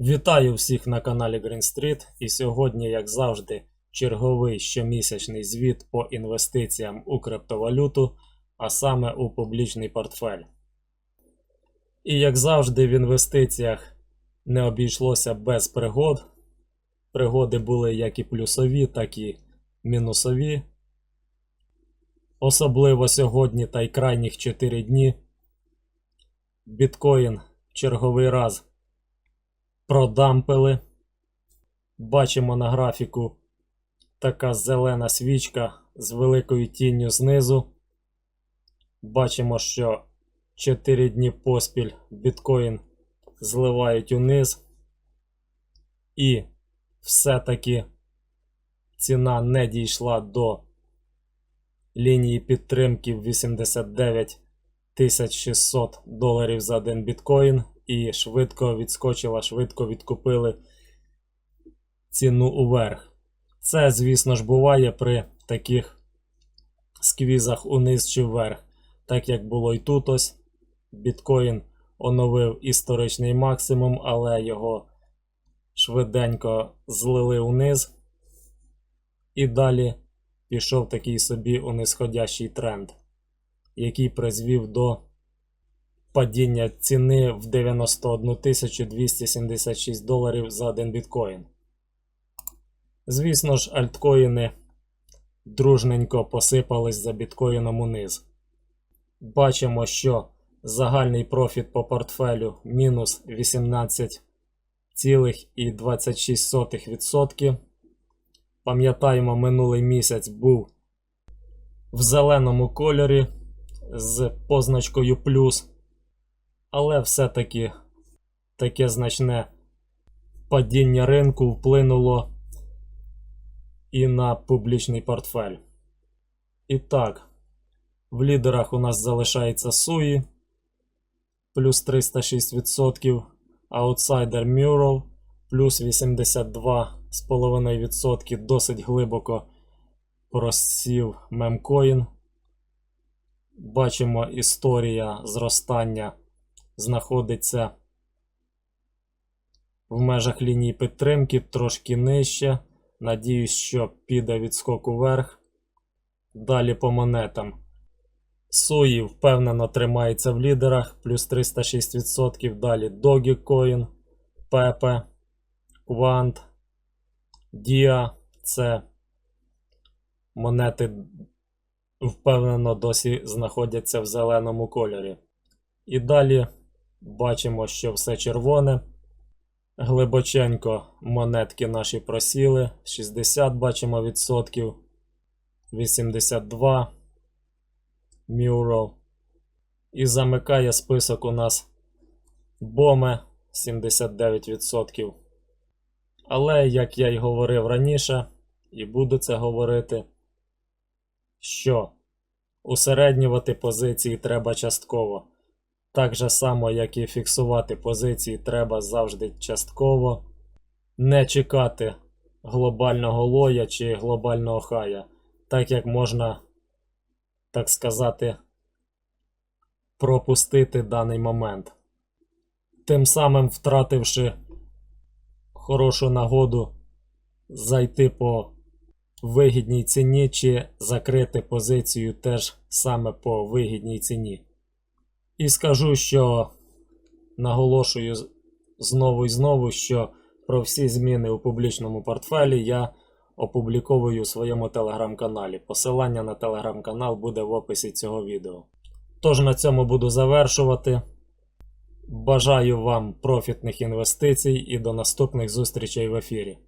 Вітаю всіх на каналі Green Street і сьогодні, як завжди, черговий щомісячний звіт по інвестиціям у криптовалюту, а саме у публічний портфель. І як завжди, в інвестиціях не обійшлося без пригод. Пригоди були як і плюсові, так і мінусові. Особливо сьогодні та й крайніх 4 дні. Біткоін черговий раз продампили. Бачимо на графіку така зелена свічка з великою тінню знизу. Бачимо, що 4 дні поспіль біткоін зливають униз. І все-таки ціна не дійшла до лінії підтримки в 89 600 доларів за один біткоін і швидко відскочила, швидко відкупили ціну уверх. Це, звісно ж, буває при таких сквізах униз чи вверх. Так як було і тут ось. Біткоін оновив історичний максимум, але його швиденько злили униз. І далі пішов такий собі унисходящий тренд, який призвів до падіння ціни в 91 276 доларів за один біткоін. Звісно ж, альткоїни дружненько посипались за біткоїном униз. Бачимо, що загальний профіт по портфелю мінус 18,26%. Пам'ятаємо, минулий місяць був в зеленому кольорі з позначкою плюс. Але все-таки таке значне падіння ринку вплинуло і на публічний портфель. І так, в лідерах у нас залишається Суї плюс 306%, аутсайдер Mural плюс 82,5%, досить глибоко просів мемкоін. Бачимо історія зростання знаходиться в межах лінії підтримки, трошки нижче. Надіюсь, що піде відскок уверх. Далі по монетам. Суї впевнено тримається в лідерах, плюс 306%. Далі Dogecoin, Pepe, Quant, Dia. Це монети впевнено досі знаходяться в зеленому кольорі. І далі бачимо, що все червоне. Глибоченько монетки наші просіли. 60 бачимо відсотків. 82 Mural. І замикає список у нас Боме 79%. Але, як я й говорив раніше, і буду це говорити, що усереднювати позиції треба частково. Так же само, як і фіксувати позиції, треба завжди частково. Не чекати глобального лоя чи глобального хая, так як можна, так сказати, пропустити даний момент. Тим самим втративши хорошу нагоду зайти по вигідній ціні чи закрити позицію теж саме по вигідній ціні. І скажу, що наголошую знову і знову, що про всі зміни у публічному портфелі я опубліковую у своєму телеграм-каналі. Посилання на телеграм-канал буде в описі цього відео. Тож на цьому буду завершувати. Бажаю вам профітних інвестицій і до наступних зустрічей в ефірі.